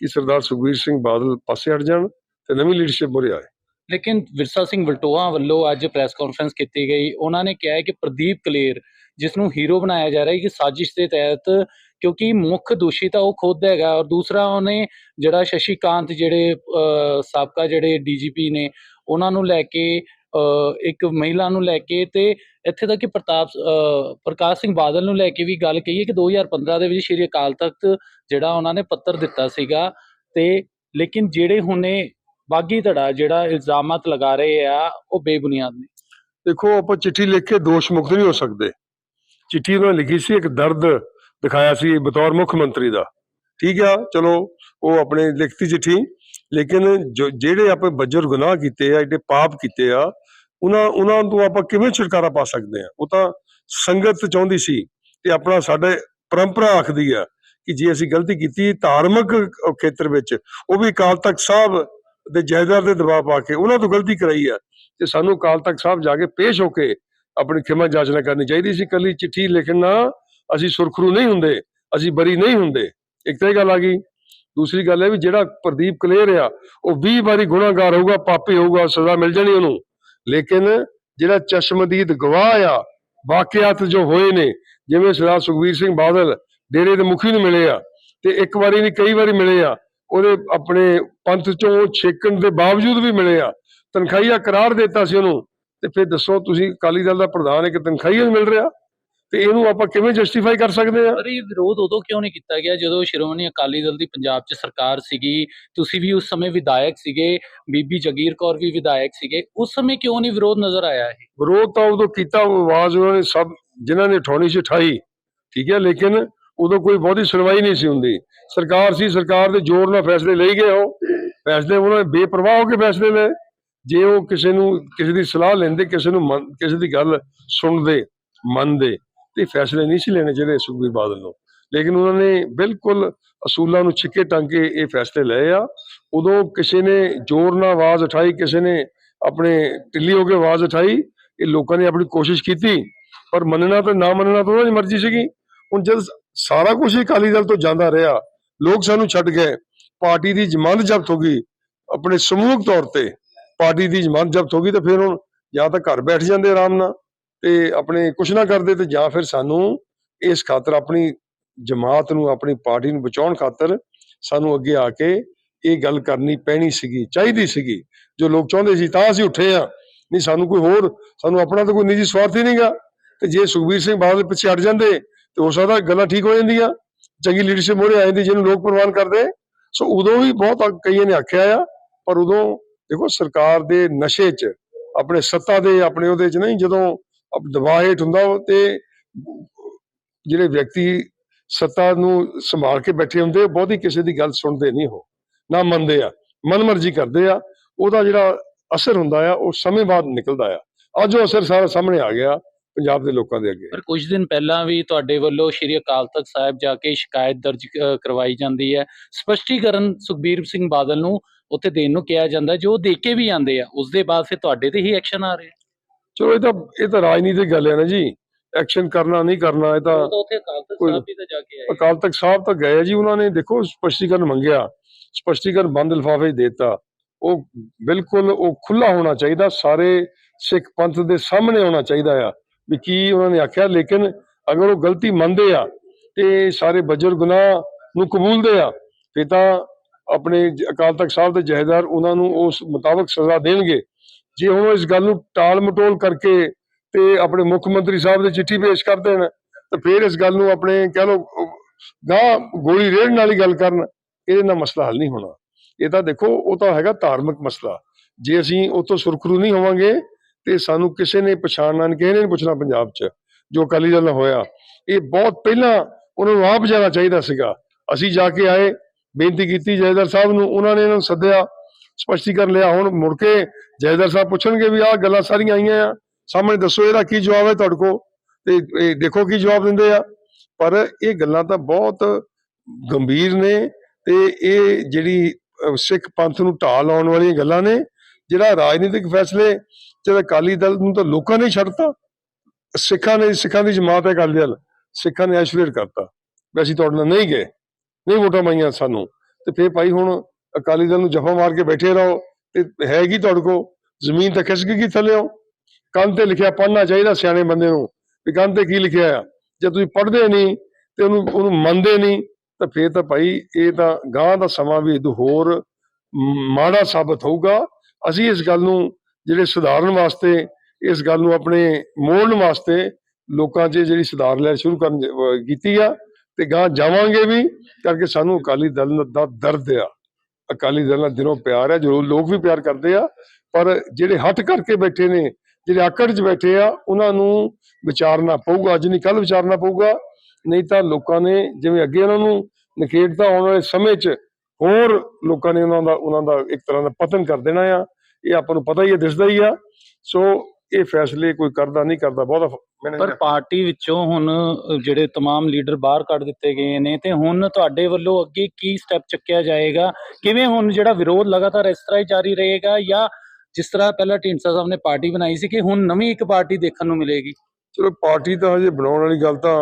ਕਿ ਸਰਦਾਰ ਸੁਖਬੀਰ ਸਿੰਘ ਬਾਦਲ ਪਾਸੇ ਹਟ ਜਾਣ ਤੇ ਨਵੀਂ ਲੀਡਰਸ਼ਿਪ ਮੁਰੇ ਆਏ। ਲੇਕਿਨ ਵਿਰਸਾ ਸਿੰਘ ਵਲਟੋਆ ਵੱਲੋਂ ਅੱਜ ਪ੍ਰੈਸ ਕਾਨਫਰੰਸ ਕੀਤੀ ਗਈ। ਉਹਨਾਂ ਨੇ ਕਿਹਾ ਹੈ ਕਿ ਪ੍ਰਦੀਪ ਕਲੇਰ ਜਿਸ ਨੂੰ ਹੀਰੋ ਬਣਾਇਆ ਜਾ ਰਿਹਾ ਹੈ ਕਿ ਸਾਜ਼ਿਸ਼ ਦੇ ਤਹਿਤ ਕਿਉਂਕਿ ਮੁੱਖ ਦੋਸ਼ੀ ਤਾਂ ਉਹ ਖੁਦ ਹੈਗਾ ਔਰ ਦੂਸਰਾ ਉਹਨੇ ਜਿਹੜਾ ਸ਼ਸ਼ੀਕਾਂਤ ਜਿਹੜੇ ਸਾਬਕਾ ਜਿਹੜੇ ਡੀਜੀਪੀ ਨੇ ਉਹਨਾਂ ਨੂੰ ਲੈ ਕੇ ਇੱਕ ਮਹਿਲਾ ਨੂੰ ਲੈ ਕੇ ਤੇ ਇੱਥੇ ਤੱਕ ਕਿ ਪ੍ਰਤਾਪ ਪ੍ਰਕਾਸ਼ ਸਿੰਘ ਬਾਦਲ ਨੂੰ ਲੈ ਕੇ ਵੀ ਗੱਲ ਕਹੀ ਕਿ 2015 ਦੇ ਵਿੱਚ ਸ਼੍ਰੀ ਅਕਾਲ ਤਖਤ ਜਿਹੜਾ ਉਹਨਾਂ ਨੇ ਪੱਤਰ ਦਿੱਤਾ ਸੀਗਾ ਤੇ ਲੇਕਿਨ ਜਿਹੜੇ ਹੁਣੇ ਬਾਗੀ ਧੜਾ ਜਿਹੜਾ ਇਲਜ਼ਾਮਤ ਲਗਾ ਰਹੇ ਆ, ਉਹ ਬੇਬੁਨਿਆਦ ਨੇ। ਦੇਖੋ, ਆਪਾਂ ਚਿੱਠੀ ਲਿਖ ਕੇ ਦੋਸ਼ ਮੁਕਤ ਨਹੀਂ ਹੋ ਸਕਦੇ। ਚਿੱਠੀ ਉਹਨਾਂ ਲਿਖੀ ਸੀ, ਇੱਕ ਦਰਦ ਦਿਖਾਇਆ ਸੀ ਬਤੌਰ ਮੁੱਖ ਮੰਤਰੀ ਦਾ। ਠੀਕ ਆ, ਚਲੋ, ਉਹ ਆਪਣੇ ਲਿਖਤੀ ਚਿੱਠੀ ਲੇਕਿਨ ਜਿਹੜੇ ਆਪਾਂ ਬੱਜਰ ਗੁਨਾਹ ਕੀਤੇ ਆ, ਜਿਹੜੇ ਪਾਪ ਕੀਤੇ ਆ, ਉਹਨਾਂ ਉਹਨਾਂ ਤੋਂ ਆਪਾਂ ਕਿਵੇਂ ਛੁਟਕਾਰਾ ਪਾ ਸਕਦੇ ਆ? ਉਹ ਤਾਂ ਸੰਗਤ ਚਾਹੁੰਦੀ ਸੀ ਤੇ ਆਪਣਾ ਸਾਡੇ ਪਰੰਪਰਾ ਆਖਦੀ ਆ ਕਿ ਜੇ ਅਸੀਂ ਗਲਤੀ ਕੀਤੀ ਧਾਰਮਿਕ ਖੇਤਰ ਵਿੱਚ, ਉਹ ਵੀ ਅਕਾਲ ਤਖਤ ਸਾਹਿਬ ਦੇ ਜਾਇਦਾਰ ਦੇ ਦਬਾਅ ਪਾ ਕੇ ਉਹਨਾਂ ਤੋਂ ਗਲਤੀ ਕਰਾਈ ਆ ਤੇ ਸਾਨੂੰ ਅਕਾਲ ਤਖਤ ਸਾਹਿਬ ਜਾ ਕੇ ਪੇਸ਼ ਹੋ ਕੇ ਆਪਣੀ ਖਿਮਾ ਜਾਚਨਾ ਕਰਨੀ ਚਾਹੀਦੀ ਸੀ। ਕੱਲੀ ਚਿੱਠੀ ਲਿਖਣਾ ਅਸੀਂ ਸੁਰਖਰੂ ਨਹੀਂ ਹੁੰਦੇ, ਅਸੀਂ ਬਰੀ ਨਹੀਂ ਹੁੰਦੇ। ਇੱਕ ਤਾਂ ਇਹ ਗੱਲ ਆ ਗਈ ਦੂਸਰੀ ਗੱਲ ਇਹ ਵੀ ਜਿਹੜਾ ਪ੍ਰਦੀਪ ਕਲੇਰ ਆ, ਉਹ 20 ਵਾਰੀ ਗੁਨਾਹਗਾਰ ਹੋਊਗਾ, ਪਾਪੀ ਹੋਊਗਾ, ਸਜ਼ਾ ਮਿਲ ਜਾਣੀ ਉਹਨੂੰ। ਲੇਕਿਨ ਜਿਹੜਾ ਚਸ਼ਮਦੀਦ ਗਵਾਹ ਆ, ਵਾਕਿਆਤ ਜੋ ਹੋਏ ਨੇ, ਜਿਵੇਂ ਸਰਦਾਰ ਸੁਖਬੀਰ ਸਿੰਘ ਬਾਦਲ ਡੇਰੇ ਦੇ ਮੁਖੀ ਨੂੰ ਮਿਲੇ ਆ, ਤੇ ਇੱਕ ਵਾਰੀ ਨਹੀਂ, ਕਈ ਵਾਰੀ ਮਿਲੇ ਆ, ਉਹਦੇ ਆਪਣੇ ਪੰਥ ਚੋਂ ਛੇਕਣ ਦੇ ਬਾਵਜੂਦ ਵੀ ਮਿਲੇ ਆ, ਤਨਖਾਹੀਆ ਕਰਾਰ ਦਿੱਤਾ ਸੀ ਉਹਨੂੰ। ਤੇ ਫਿਰ ਦੱਸੋ, ਤੁਸੀਂ ਅਕਾਲੀ ਦਲ ਦਾ ਪ੍ਰਧਾਨ ਇੱਕ ਤਨਖਾਹੀਆ ਮਿਲ ਰਿਹਾ? ਤੇ ਇਹਨੂੰ ਆਪਾਂ ਕਿਵੇਂ ਜਸਟੀਫਾਈ ਕਰ ਸਕਦੇ ਆ? ਪਰ ਇਹ ਵਿਰੋਧ ਉਦੋਂ ਕਿਉਂ ਨਹੀਂ ਕੀਤਾ ਗਿਆ ਜਦੋਂ ਸ਼੍ਰੋਮਣੀ ਅਕਾਲੀ ਦਲ ਦੀ ਪੰਜਾਬ 'ਚ ਸਰਕਾਰ ਸੀਗੀ? ਤੁਸੀਂ ਵੀ ਉਸ ਸਮੇਂ ਵਿਧਾਇਕ ਸੀਗੇ ਬੀਬੀ ਜਗੀਰ ਕੌਰ ਵੀ ਵਿਧਾਇਕ ਸੀਗੇ। ਉਸ ਸਮੇਂ ਕਿਉਂ ਨਹੀਂ ਵਿਰੋਧ ਨਜ਼ਰ ਆਇਆ ਇਹ? ਵਿਰੋਧ ਤਾਂ ਉਦੋਂ ਕੀਤਾ ਉਹ ਆਵਾਜ਼ ਉਹਨਾਂ ਨੇ ਸਭ ਜਿਨ੍ਹਾਂ ਨੇ ਉਠਾਉਣੀ ਸੀ ਉਠਾਈ ਠੀਕ ਹੈ ਲੇਕਿਨ ਉਦੋਂ ਕੋਈ ਬਹੁਤੀ ਸੁਣਵਾਈ ਨਹੀਂ ਸੀ ਹੁੰਦੀ। ਸਰਕਾਰ ਸੀ ਸਰਕਾਰ ਦੇ ਜ਼ੋਰ ਨਾਲ ਫੈਸਲੇ ਲਈ ਗਏ ਉਹ। ਫੈਸਲੇ ਉਹਨਾਂ ਨੇ ਬੇਪਰਵਾਹ ਹੋ ਕੇ ਫੈਸਲੇ ਲਏ। ਜੇ ਉਹ ਕਿਸੇ ਨੂੰ ਕਿਸੇ ਦੀ ਸਲਾਹ ਲੈਂਦੇ ਕਿਸੇ ਨੂੰ ਮੰਨ- ਕਿਸੇ ਦੀ ਗੱਲ ਸੁਣਦੇ ਮੰਨਦੇ ਤੇ ਫੈਸਲੇ ਨਹੀਂ ਸੀ ਲੈਣੇ ਚਾਹੀਦੇ ਸੁਖਬੀਰ ਬਾਦਲ ਨੂੰ। ਲੇਕਿਨ ਉਹਨਾਂ ਨੇ ਬਿਲਕੁਲ ਅਸੂਲਾਂ ਨੂੰ ਛਿੱਕੇ ਟੰਗ ਕੇ ਇਹ ਫੈਸਲੇ ਲਏ ਆ। ਉਦੋਂ ਕਿਸੇ ਨੇ ਜ਼ੋਰ ਨਾਲ ਆਵਾਜ਼ ਉਠਾਈ, ਕਿਸੇ ਨੇ ਆਪਣੇ ਢਿੱਲੀ ਹੋ ਕੇ ਆਵਾਜ਼ ਉਠਾਈ, ਇਹ ਲੋਕਾਂ ਨੇ ਆਪਣੀ ਕੋਸ਼ਿਸ਼ ਕੀਤੀ, ਪਰ ਮੰਨਣਾ ਤੇ ਨਾ ਮੰਨਣਾ ਤਾਂ ਉਹਨਾਂ ਦੀ ਮਰਜ਼ੀ ਸੀਗੀ। ਹੁਣ ਜਦ ਸਾਰਾ ਕੁਝ ਹੀ ਅਕਾਲੀ ਦਲ ਤੋਂ ਜਾਂਦਾ ਰਿਹਾ, ਲੋਕ ਸਾਨੂੰ ਛੱਡ ਗਏ, ਪਾਰਟੀ ਦੀ ਜ਼ਮਾਨਤ ਜ਼ਬਤ ਹੋ ਗਈ ਆਪਣੇ ਸਮੂਹਕ ਤੌਰ ਤੇ। ਪਾਰਟੀ ਦੀ ਜ਼ਮਾਨਤ ਜ਼ਬਤ ਹੋ ਗਈ ਤਾਂ ਫਿਰ ਹੁਣ ਜਾਂ ਤਾਂ ਘਰ ਬੈਠ ਜਾਂਦੇ ਆਰਾਮ ਨਾਲ ਤੇ ਆਪਣੇ ਕੁਛ ਨਾ ਕਰਦੇ ਤੇ ਜਾਂ ਫਿਰ ਸਾਨੂੰ ਇਸ ਖਾਤਰ ਆਪਣੀ ਜਮਾਤ ਨੂੰ, ਆਪਣੀ ਪਾਰਟੀ ਨੂੰ ਬਚਾਉਣ ਖਾਤਰ ਸਾਨੂੰ ਅੱਗੇ ਆ ਕੇ ਇਹ ਗੱਲ ਕਰਨੀ ਪੈਣੀ ਸੀਗੀ, ਚਾਹੀਦੀ ਸੀਗੀ। ਜੋ ਲੋਕ ਚਾਹੁੰਦੇ ਸੀ, ਤਾਂ ਅਸੀਂ ਉੱਠੇ ਆ ਨਹੀਂ, ਸਾਨੂੰ ਕੋਈ ਹੋਰ, ਸਾਨੂੰ ਆਪਣਾ ਤਾਂ ਕੋਈ ਨਿੱਜੀ ਸਵਾਰਥ ਹੀ ਨਹੀਂਗਾ ਤੇ ਜੇ ਸੁਖਬੀਰ ਸਿੰਘ ਬਾਦਲ ਪਿੱਛੇ ਹਟ ਜਾਂਦੇ, ਤੇ ਹੋ ਸਕਦਾ ਗੱਲਾਂ ਠੀਕ ਹੋ ਜਾਂਦੀਆਂ। ਚੰਗੀ ਲੀਡਰਸ਼ਿਪ ਮੋਰੇ ਆ ਜਾਂਦੀ, ਜਿਹਨੂੰ ਲੋਕ ਪ੍ਰਵਾਨ ਕਰਦੇ। ਸੋ ਉਦੋਂ ਵੀ ਬਹੁਤ ਕਈਆਂ ਨੇ ਆਖਿਆ ਆ, ਪਰ ਉਦੋਂ ਦੇਖੋ ਸਰਕਾਰ ਦੇ ਨਸ਼ੇ 'ਚ, ਆਪਣੇ ਸੱਤਾ ਦੇ, ਆਪਣੇ ਉਹਦੇ 'ਚ ਨਹੀਂ, ਜਦੋਂ ਦਬਾਅ ਹੇਠ ਹੁੰਦਾ ਤੇ ਜਿਹੜੇ ਵਿਅਕਤੀ ਸੱਤਾ ਨੂੰ ਸੰਭਾਲ ਕੇ ਬੈਠੇ ਹੁੰਦੇ ਬਹੁਤੀ ਕਿਸੇ ਦੀ ਗੱਲ ਸੁਣਦੇ ਨਹੀਂ ਹੋ ਨਾ ਮੰਨਦੇ ਆ, ਮਨਮਰਜ਼ੀ ਕਰਦੇ ਆ, ਉਹਦਾ ਜਿਹੜਾ ਅਸਰ ਹੁੰਦਾ ਆ, ਉਹ ਸਮੇਂ ਬਾਅਦ ਨਿਕਲਦਾ ਆ। ਅੱਜ ਉਹ ਅਸਰ ਸਾਰਾ ਸਾਹਮਣੇ ਆ ਗਿਆ ਪੰਜਾਬ ਦੇ ਲੋਕਾਂ ਦੇ ਅੱਗੇ। ਪਰ ਕੁਝ ਦਿਨ ਪਹਿਲਾਂ ਵੀ ਤੁਹਾਡੇ ਵੱਲੋਂ ਸ਼੍ਰੀ ਅਕਾਲ ਤਖਤ ਸਾਹਿਬ ਜਾ ਕੇ ਸ਼ਿਕਾਇਤ ਦਰਜ ਕਰਵਾਈ ਜਾਂਦੀ ਹੈ। ਸਪਸ਼ਟੀਕਰਨ ਸੁਖਬੀਰ ਸਿੰਘ ਬਾਦਲ ਨੂੰ ਉੱਥੇ ਦੇਣ ਨੂੰ ਕਿਹਾ ਜਾਂਦਾ, ਜੋ ਦੇ ਕੇ ਵੀ ਆਂਦੇ ਆ ਉਸ ਦੇ ਬਾਅਦ ਫਿਰ ਤੁਹਾਡੇ ਤੇ ਹੀ ਐਕਸ਼ਨ ਆ ਰਿਹਾ। ਚਲੋ ਇਹ ਤਾਂ ਇਹ ਤਾਂ ਰਾਜਨੀਤਿਕ ਗੱਲ ਹੈ ਨਾ ਜੀ। ਐਕਸ਼ਨ ਕਰਨਾ ਨਹੀਂ ਕਰਨਾ ਇਹ ਤਾਂ ਤਾਂ ਉੱਥੇ ਅਕਾਲ ਤਖਤ ਸਾਹਿਬ ਵੀ ਤਾਂ ਜਾ ਕੇ ਆਏ। ਅਕਾਲ ਤਖਤ ਸਾਹਿਬ ਤਾਂ ਗਏ ਜੀ ਉਹਨਾਂ ਨੇ ਦੇਖੋ ਸਪਸ਼ਟੀਕਰਨ ਮੰਗਿਆ। ਸਪਸ਼ਟੀਕਰਨ ਬੰਦ ਲਿਫਾਫੇ ਦੇਤਾ। ਉਹ ਬਿਲਕੁਲ ਉਹ ਖੁੱਲਾ ਹੋਣਾ ਚਾਹੀਦਾ ਸਾਰੇ ਸਿੱਖ ਪੰਥ ਦੇ ਸਾਹਮਣੇ ਹੋਣਾ ਚਾਹੀਦਾ ਆ। ਵੀ ਕੀ ਉਹਨਾਂ ਨੇ ਆਖਿਆ ਲੇਕਿਨ ਅਗਰ ਉਹ ਗਲਤੀ ਮੰਨਦੇ ਆ ਤੇ ਸਾਰੇ ਬਜਰ ਗੁਨਾਹ ਨੂੰ ਕਬੂਲਦੇ ਆ ਫਿਰ ਤਾਂ ਆਪਣੇ ਅਕਾਲ ਤਖਤ ਸਾਹਿਬ ਦੇ ਜਹੇਦਾਰ ਉਹਨਾਂ ਨੂੰ ਉਸ ਮੁਤਾਬਕ ਸਜ਼ਾ ਦੇਣਗੇ। ਜੇ ਉਹ ਇਸ ਗੱਲ ਨੂੰ ਟਾਲ ਮਟੋਲ ਕਰਕੇ ਤੇ ਆਪਣੇ ਮੁੱਖ ਮੰਤਰੀ ਸਾਹਿਬ ਦੇ ਚਿੱਠੀ ਪੇਸ਼ ਕਰ ਦੇਣ, ਤੇ ਫਿਰ ਇਸ ਗੱਲ ਨੂੰ ਆਪਣੇ ਕਹਿ ਲਓ ਗਾਂ ਗੋਲੀ ਰੇੜਨ ਵਾਲੀ ਗੱਲ ਕਰਨ, ਇਹਦੇ ਨਾਲ ਮਸਲਾ ਹੱਲ ਨਹੀਂ ਹੋਣਾ। ਇਹ ਤਾਂ ਦੇਖੋ, ਉਹ ਤਾਂ ਹੈਗਾ ਧਾਰਮਿਕ ਮਸਲਾ। ਜੇ ਅਸੀਂ ਉਹ ਸੁਰਖਰੂ ਨਹੀਂ ਹੋਵਾਂਗੇ, ਤੇ ਸਾਨੂੰ ਕਿਸੇ ਨੇ ਪਛਾਣਨਾ ਨਹੀਂ ਕਿਸੇ ਨੇ ਨਹੀਂ ਪੁੱਛਣਾ ਪੰਜਾਬ 'ਚ, ਜੋ ਅਕਾਲੀ ਦਲ ਨਾਲ ਹੋਇਆ। ਇਹ ਬਹੁਤ ਪਹਿਲਾਂ ਉਹਨਾਂ ਨੂੰ ਆਪ ਜਾਣਾ ਚਾਹੀਦਾ ਸੀਗਾ। ਅਸੀਂ ਜਾ ਕੇ ਆਏ, ਬੇਨਤੀ ਕੀਤੀ ਜੈਦਰ ਸਾਹਿਬ ਨੂੰ, ਉਹਨਾਂ ਨੇ ਇਹਨਾਂ ਨੂੰ ਸੱਦਿਆ। ਸਪਸ਼ਟੀਕਰਨ ਲਿਆ। ਹੁਣ ਮੁੜ ਕੇ ਜੈਦਰ ਸਾਹਿਬ ਪੁੱਛਣਗੇ ਵੀ ਆਹ ਗੱਲਾਂ ਸਾਰੀਆਂ ਆਈਆਂ ਆ। ਸਾਹਮਣੇ ਦੱਸੋ ਇਹਦਾ ਕੀ ਜਵਾਬ ਹੈ ਤੁਹਾਡੇ ਕੋਲ? ਤੇ ਇਹ ਦੇਖੋ ਕੀ ਜਵਾਬ ਦਿੰਦੇ ਆ। ਪਰ ਇਹ ਗੱਲਾਂ ਤਾਂ ਬਹੁਤ ਗੰਭੀਰ ਨੇ ਤੇ ਇਹ ਜਿਹੜੀ ਸਿੱਖ ਪੰਥ ਨੂੰ ਢਾਹ ਲਾਉਣ ਵਾਲੀਆਂ ਗੱਲਾਂ ਨੇ, ਜਿਹੜਾ ਰਾਜਨੀਤਿਕ ਫੈਸਲੇ ਜਿਹੜਾ ਅਕਾਲੀ ਦਲ ਨੂੰ ਤਾਂ ਲੋਕਾਂ ਨੇ ਛੱਡਤਾ। ਸਿੱਖਾਂ ਨੇ, ਸਿੱਖਾਂ ਦੀ ਜਮਾਤ ਹੈ ਅਕਾਲੀ ਦਲ। ਸਿੱਖਾਂ ਨੇ ਐਸ਼ੋਰੇਟ ਕਰਤਾ। ਵੀ ਅਸੀਂ ਤੁਹਾਡੇ ਨਾਲ ਨਹੀਂ ਗਏ, ਨਹੀਂ ਵੋਟਾਂ ਪਾਈਆਂ ਸਾਨੂੰ। ਤੇ ਫੇਰ ਭਾਈ ਹੁਣ ਅਕਾਲੀ ਦਲ ਨੂੰ ਜਫਾ ਮਾਰ ਕੇ ਬੈਠੇ ਰਹੋ ਤੇ ਹੈਗੀ ਤੁਹਾਡੇ ਕੋਲ ਜ਼ਮੀਨ ਤਾਂ ਖਿਸਕ ਗਈ ਥੱਲਿਓ ਕੰਨ ਤੇ ਲਿਖਿਆ ਪੜ੍ਹਨਾ ਚਾਹੀਦਾ ਸਿਆਣੇ ਬੰਦੇ ਨੂੰ ਵੀ ਕੰਨ ਤੇ ਕੀ ਲਿਖਿਆ ਆ। ਜੇ ਤੁਸੀਂ ਪੜ੍ਹਦੇ ਨਹੀਂ ਤੇ ਉਹਨੂੰ ਉਹਨੂੰ ਮੰਨਦੇ ਨਹੀਂ ਤਾਂ ਫੇਰ ਤਾਂ ਭਾਈ ਇਹ ਤਾਂ ਗਾਂ ਦਾ ਸਮਾਂ ਵੀ ਇਹ ਹੋਰ ਮਾੜਾ ਸਾਬਤ ਹੋਊਗਾ। ਅਸੀਂ ਇਸ ਗੱਲ ਨੂੰ ਜਿਹੜੇ ਸੁਧਾਰਨ ਵਾਸਤੇ, ਇਸ ਗੱਲ ਨੂੰ ਆਪਣੇ ਮੋੜਨ ਵਾਸਤੇ ਲੋਕਾਂ 'ਚ ਜਿਹੜੀ ਸੁਧਾਰ ਲੈ ਸ਼ੁਰੂ ਕਰਨ ਕੀਤੀ ਆ ਤੇ ਗਾਂ ਜਾਵਾਂਗੇ ਵੀ, ਕਰਕੇ ਸਾਨੂੰ ਅਕਾਲੀ ਦਲ ਦਾ ਦਰਦ ਆ। ਅਕਾਲੀ ਦਲ ਨਾਲ ਦਿਲੋਂ ਪਿਆਰ ਹੈ, ਜ਼ਰੂਰ ਲੋਕ ਵੀ ਪਿਆਰ ਕਰਦੇ ਆ, ਪਰ ਜਿਹੜੇ ਹੱਥ ਕਰਕੇ ਬੈਠੇ ਨੇ, ਜਿਹੜੇ ਆਕੜ 'ਚ ਬੈਠੇ ਆ, ਉਹਨਾਂ ਨੂੰ ਵਿਚਾਰਨਾ ਪਊਗਾ, ਅੱਜ ਨਹੀਂ ਕੱਲ ਵਿਚਾਰਨਾ ਪਊਗਾ, ਨਹੀਂ ਤਾਂ ਲੋਕਾਂ ਨੇ ਜਿਵੇਂ ਅੱਗੇ ਉਹਨਾਂ ਨੂੰ ਨਿਖੇੜਤਾ ਆਉਣ ਵਾਲੇ ਸਮੇਂ 'ਚ ਹੋਰ ਲੋਕਾਂ ਨੇ ਉਹਨਾਂ ਦਾ ਉਹਨਾਂ ਦਾ ਇੱਕ ਤਰ੍ਹਾਂ ਦਾ ਪਤਨ ਕਰ ਦੇਣਾ ਆ, ਇਹ ਆਪਾਂ ਨੂੰ ਪਤਾ ਹੀ ਹੈ, ਦਿਸਦਾ ਹੀ ਆ। ਸੋ ਇਹ ਫੈਸਲੇ ਕੋਈ ਕਰਦਾ ਨਹੀਂ ਕਰਦਾ ਬਹੁਤਾ ਫ- ਮੈਨੂੰ ਪਰ ਪਾਰਟੀ ਵਿੱਚੋਂ ਹੁਣ ਅ, ਜਿਹੜੇ तमाम ਲੀਡਰ ਬਾਹਰ ਕੱਢ ਦਿੱਤੇ ਗਏ ਨੇ ਤੇ ਹੁਣ ਤੁਹਾਡੇ ਵੱਲੋਂ ਅੱਗੇ ਕੀ ਸਟੈਪ ਚੱਕਿਆ ਜਾਏਗਾ ਕਿਵੇਂ ਹੁਣ ਜਿਹੜਾ ਵਿਰੋਧ ਲਗਾਤਾਰ ਇਸ ਤਰ੍ਹਾਂ ਹੀ ਜਾਰੀ ਰਹੇਗਾ ਜਾਂ ਜਿਸ ਤਰ੍ਹਾਂ ਪਹਿਲਾਂ ਢੀਂਡਸਾ ਸਾਹਿਬ ਨੇ ਪਾਰਟੀ ਬਣਾਈ ਸੀ ਕਿ ਹੁਣ ਨਵੀਂ ਇੱਕ ਪਾਰਟੀ ਦੇਖਣ ਨੂੰ ਮਿਲੇਗੀ ਚਲੋ ਪਾਰਟੀ ਤਾਂ ਹਜੇ ਬਣਾਉਣ ਵਾਲੀ ਗੱਲ ਤਾਂ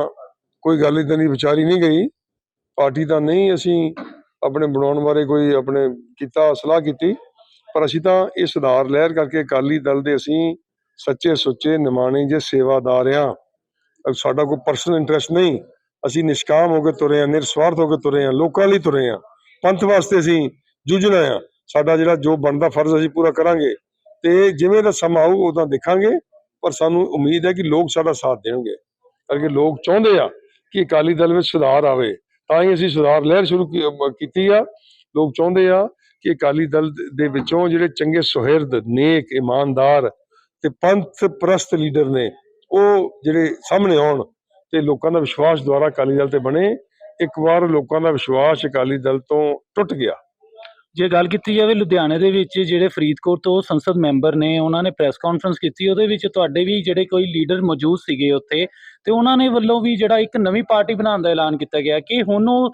ਕੋਈ ਗੱਲ ਇਦਾਂ ਦੀ ਵਿਚਾਰੀ ਨਹੀਂ ਗਈ ਪਾਰਟੀ ਤਾਂ ਨਹੀਂ ਅਸੀਂ ਆਪਣੇ ਬਣਾਉਣ ਬਾਰੇ ਕੋਈ ਆਪਣੇ ਕੀਤਾ ਸਲਾਹ ਕੀਤੀ ਪਰ ਅਸੀਂ ਤਾਂ ਇਹ ਸੁਧਾਰ ਲਹਿਰ ਕਰਕੇ ਅਕਾਲੀ ਦਲ ਦੇ ਅਸੀਂ ਸੱਚੇ ਸੁੱਚੇ ਨਿਮਾਣੇ ਜੇ ਸੇਵਾਦਾਰ ਆ ਸਾਡਾ ਕੋਈ ਪਰਸਨਲ ਇੰਟਰਸਟ ਨਹੀਂ। ਅਸੀਂ ਨਿਸ਼ਕਾਮ ਹੋ ਕੇ ਤੁਰੇ ਆ, ਨਿਰਸਵਾਰਥ ਹੋ ਕੇ ਤੁਰੇ ਆ, ਲੋਕਾਂ ਲਈ ਤੁਰੇ ਆ। ਪੰਥ ਵਾਸਤੇ ਅਸੀਂ ਜੂਝਣਾ ਆ। ਸਾਡਾ ਜਿਹੜਾ ਜੋ ਬਣਦਾ ਫਰਜ਼ ਅਸੀਂ ਪੂਰਾ ਕਰਾਂਗੇ। ਤੇ ਜਿਵੇਂ ਦਾ ਸਮਾਂ ਆਊ ਉਦਾਂ ਦੇਖਾਂਗੇ। ਪਰ ਸਾਨੂੰ ਉਮੀਦ ਹੈ ਕਿ ਲੋਕ ਸਾਡਾ ਸਾਥ ਦੇਣਗੇ। ਕਰਕੇ ਲੋਕ ਚਾਹੁੰਦੇ ਆ ਕਿ ਅਕਾਲੀ ਦਲ ਵਿੱਚ ਸੁਧਾਰ ਆਵੇ। ਤਾਂ ਹੀ ਅਸੀਂ ਸੁਧਾਰ ਲਹਿਰ ਸ਼ੁਰੂ ਕੀਤੀ ਆ। ਲੋਕ ਚਾਹੁੰਦੇ ਆ ਕਿ ਅਕਾਲੀ ਦਲ ਦੇ ਵਿੱਚੋਂ ਜਿਹੜੇ ਚੰਗੇ ਸੁਹਿਰਦ, ਨੇਕ, ਇਮਾਨਦਾਰ ਤੇ ਪੰਥ ਪ੍ਰਸਤ ਲੀਡਰ ਨੇ, ਉਹ ਜਿਹੜੇ ਸਾਹਮਣੇ ਆਉਣ ਤੇ ਲੋਕਾਂ ਦਾ ਵਿਸ਼ਵਾਸ ਦੁਆਰਾ ਅਕਾਲੀ ਦਲ ਤੇ ਬਣੇ, ਇੱਕ ਵਾਰ ਲੋਕਾਂ ਦਾ ਵਿਸ਼ਵਾਸ ਅਕਾਲੀ ਦਲ ਤੋਂ ਟੁੱਟ ਗਿਆ। ਜੇ ਗੱਲ ਕੀਤੀ ਜਾਵੇ ਲੁਧਿਆਣੇ ਦੇ ਵਿੱਚ, ਜਿਹੜੇ ਫਰੀਦਕੋਟ ਤੋਂ ਸੰਸਦ ਮੈਂਬਰ ਨੇ, ਉਹਨਾਂ ਨੇ ਪ੍ਰੈਸ ਕਾਨਫਰੰਸ ਕੀਤੀ, ਉਹਦੇ ਵਿੱਚ ਤੁਹਾਡੇ ਵੀ ਜਿਹੜੇ ਕੋਈ ਲੀਡਰ ਮੌਜੂਦ ਸੀਗੇ ਉੱਥੇ, ਤੇ ਉਹਨਾਂ ਨੇ ਵੱਲੋਂ ਵੀ ਜਿਹੜਾ ਇੱਕ ਨਵੀਂ ਪਾਰਟੀ ਬਣਾਉਣ ਦਾ ਐਲਾਨ ਕੀਤਾ ਗਿਆ ਕਿ ਹੁਣ ਉਹ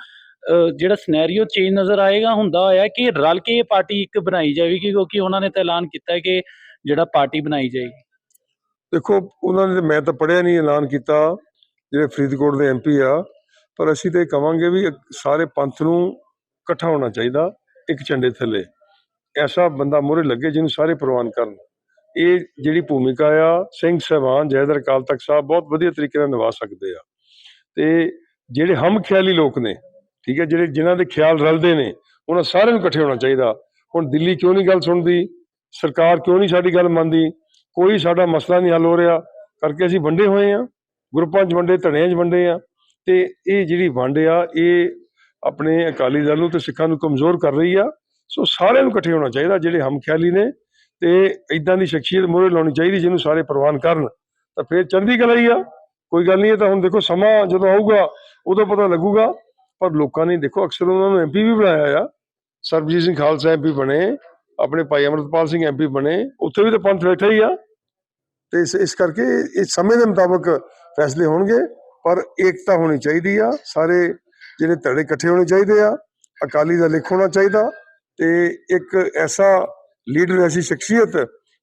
ਜਿਹੜਾ ਸਿਨੈਰੀਓ ਚੇਂਜ ਨਜ਼ਰ ਆਏਗਾ, ਹੁੰਦਾ ਹੋਇਆ ਕਿ ਰਲ ਕੇ ਇਹ ਪਾਰਟੀ ਇੱਕ ਬਣਾਈ ਜਾਵੇਗੀ, ਕਿਉਂਕਿ ਉਹਨਾਂ ਨੇ ਤਾਂ ਐਲਾਨ ਕੀਤਾ ਕਿ ਜਿਹੜਾ ਪਾਰਟੀ ਬਣਾਈ ਜਾਏਗੀ? ਦੇਖੋ, ਉਹਨਾਂ ਨੇ ਮੈਂ ਤਾਂ ਪੜਿਆ ਨਹੀਂ, ਐਲਾਨ ਕੀਤਾ, ਜਿਹੜੇ ਫਰੀਦਕੋਟ ਦੇ ਐਮਪੀ ਆ। ਪਰ ਅਸੀਂ ਤੇ ਕਵਾਂਗੇ ਵੀ ਸਾਰੇ ਪੰਥ ਨੂੰ ਇਕੱਠਾ ਹੋਣਾ ਚਾਹੀਦਾ, ਇੱਕ ਝੰਡੇ ਥੱਲੇ। ਐਸਾ ਬੰਦਾ ਮੂਹਰੇ ਲੱਗੇ ਜਿਹਨੂੰ ਸਾਰੇ ਪ੍ਰਵਾਨ ਕਰਨ। ਇਹ ਜਿਹੜੀ ਭੂਮਿਕਾ ਆ, ਸਿੰਘ ਸਹਿਬਾਨ, ਜੈਦਰ, ਅਕਾਲ ਤਖਤ ਸਾਹਿਬ ਬਹੁਤ ਵਧੀਆ ਤਰੀਕੇ ਨਾਲ ਨਿਭਾ ਸਕਦੇ ਆ। ਤੇ ਜਿਹੜੇ ਹਮ ਖਿਆਲੀ ਲੋਕ ਨੇ, ਠੀਕ ਹੈ, ਜਿਹੜੇ ਜਿਨ੍ਹਾਂ ਦੇ ਖਿਆਲ ਰਲਦੇ ਨੇ, ਉਹਨਾਂ ਸਾਰਿਆਂ ਨੂੰ ਇਕੱਠੇ ਹੋਣਾ ਚਾਹੀਦਾ। ਹੁਣ ਦਿੱਲੀ ਕਿਉਂ ਨਹੀਂ ਗੱਲ ਸੁਣਦੀ? ਸਰਕਾਰ ਕਿਉਂ ਨਹੀਂ ਸਾਡੀ ਗੱਲ ਮੰਨਦੀ? ਕੋਈ ਸਾਡਾ ਮਸਲਾ ਨਹੀਂ ਹੱਲ ਹੋ ਰਿਹਾ। ਕਰਕੇ ਅਸੀਂ ਵੰਡੇ ਹੋਏ ਆ ਗਰੁੱਪਾਂ 'ਚ ਵੰਡੇ, ਧੜਿਆਂ 'ਚ ਵੰਡੇ ਆ ਤੇ ਇਹ ਜਿਹੜੀ ਵੰਡ ਆ, ਇਹ ਆਪਣੇ ਅਕਾਲੀ ਦਲ ਨੂੰ ਤੇ ਸਿੱਖਾਂ ਨੂੰ ਕਮਜ਼ੋਰ ਕਰ ਰਹੀ ਆ। ਸੋ ਸਾਰਿਆਂ ਨੂੰ ਇਕੱਠੇ ਹੋਣਾ ਚਾਹੀਦਾ, ਜਿਹੜੇ ਹਮਖਿਆਲੀ ਨੇ। ਤੇ ਇਦਾਂ ਦੀ ਸ਼ਖਸੀਅਤ ਮੂਹਰੇ ਲਾਉਣੀ ਚਾਹੀਦੀ, ਜਿਹਨੂੰ ਸਾਰੇ ਪ੍ਰਵਾਨ ਕਰਨ। ਤਾਂ ਫਿਰ ਚੰਗੀ ਗੱਲ ਹੀ ਆ। ਕੋਈ ਗੱਲ ਨਹੀਂ, ਇਹ ਤਾਂ ਹੁਣ ਦੇਖੋ ਸਮਾਂ ਜਦੋਂ ਆਊਗਾ, ਉਦੋਂ ਪਤਾ ਲੱਗੂਗਾ। ਪਰ ਲੋਕਾਂ ਨੇ ਦੇਖੋ, ਅਕਸਰ ਉਹਨਾਂ ਨੂੰ ਐਮਪੀ ਵੀ ਬਣਾਇਆ ਆ। ਸਰਬਜੀਤ ਸਿੰਘ ਖਾਲਸਾ ਐਮਪੀ ਬਣੇ। ਆਪਣੇ ਭਾਈ ਅਮਰਤਪਾਲ ਸਿੰਘ ਐਮਪੀ ਬਣੇ, ਉੱਥੇ ਵੀ ਤਾਂ ਪੰਥ ਬੈਠਾ ਹੀ ਆ। ਤੇ ਇਸ ਇਸ ਕਰਕੇ ਇਹ ਸਮੇਂ ਦੇ ਮੁਤਾਬਕ ਫੈਸਲੇ ਹੋਣਗੇ, ਪਰ ਏਕਤਾ ਹੋਣੀ ਚਾਹੀਦੀ ਆ। ਸਾਰੇ ਜਿਹੜੇ ਧੜੇ ਇਕੱਠੇ ਹੋਣੇ ਚਾਹੀਦੇ ਆ, ਅਕਾਲੀ ਦਾ ਲਿਖ ਹੋਣਾ ਚਾਹੀਦਾ ਤੇ ਇੱਕ ਐਸਾ ਲੀਡਰ, ਐਸੀ ਸ਼ਖਸੀਅਤ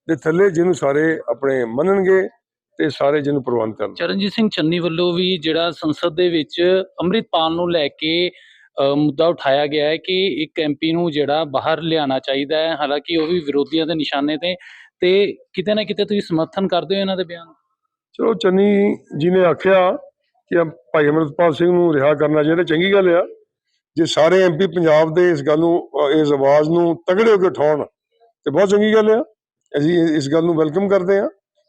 ਦੇ ਥੱਲੇ ਜਿਹਨੂੰ ਸਾਰੇ ਆਪਣੇ ਮੰਨਣਗੇ ਤੇ ਸਾਰੇ ਜਿਹਨੂੰ ਪ੍ਰਵਾਨ ਕਰਨ ਚਰਨਜੀਤ ਸਿੰਘ ਚੰਨੀ ਵੱਲੋਂ ਵੀ ਜਿਹੜਾ ਸੰਸਦ ਦੇ ਵਿੱਚ ਅੰਮ੍ਰਿਤਪਾਲ ਨੂੰ ਲੈ ਕੇ ਮੁੱਦਾ ਉਠਾਇਆ ਗਿਆ ਹੈ ਕਿ ਇੱਕ ਐਮਪੀ ਨੂੰ ਜਿਹੜਾ ਬਾਹਰ ਲਿਆਉਣਾ ਚਾਹੀਦਾ ਹੈ, ਹਾਲਾਂਕਿ ਉਹ ਵੀ ਵਿਰੋਧੀਆਂ ਦੇ ਨਿਸ਼ਾਨੇ ਤੇ ਤੇ ਕਿਤੇ ਨਾ ਕਿਤੇ ਤੁਸੀਂ ਸਮਰਥਨ ਕਰਦੇ ਹੋ ਇਹਨਾਂ ਦੇ ਬਿਆਨ? ਚਲੋ, ਚੰਨੀ ਜੀ ਨੇ ਆਖਿਆ ਕਿ ਭਾਈ ਅਮਰਤਪਾਲ ਸਿੰਘ ਨੂੰ ਰਿਹਾ ਕਰਨਾ ਚਾਹੀਦਾ ਚੰਗੀ ਗੱਲ ਆ। ਜੇ ਸਾਰੇ ਐਮਪੀ ਪੰਜਾਬ ਦੇ ਇਸ ਗੱਲ ਨੂੰ ਇਸ ਆਵਾਜ਼ ਨੂੰ ਤਗੜੇ ਹੋ ਕੇ ਉਠਾਉਣ, ਤੇ ਬਹੁਤ ਚੰਗੀ ਗੱਲ ਆ। ਅਸੀਂ ਇਸ ਗੱਲ ਨੂੰ ਵੈਲਕਮ ਕਰਦੇ ਆ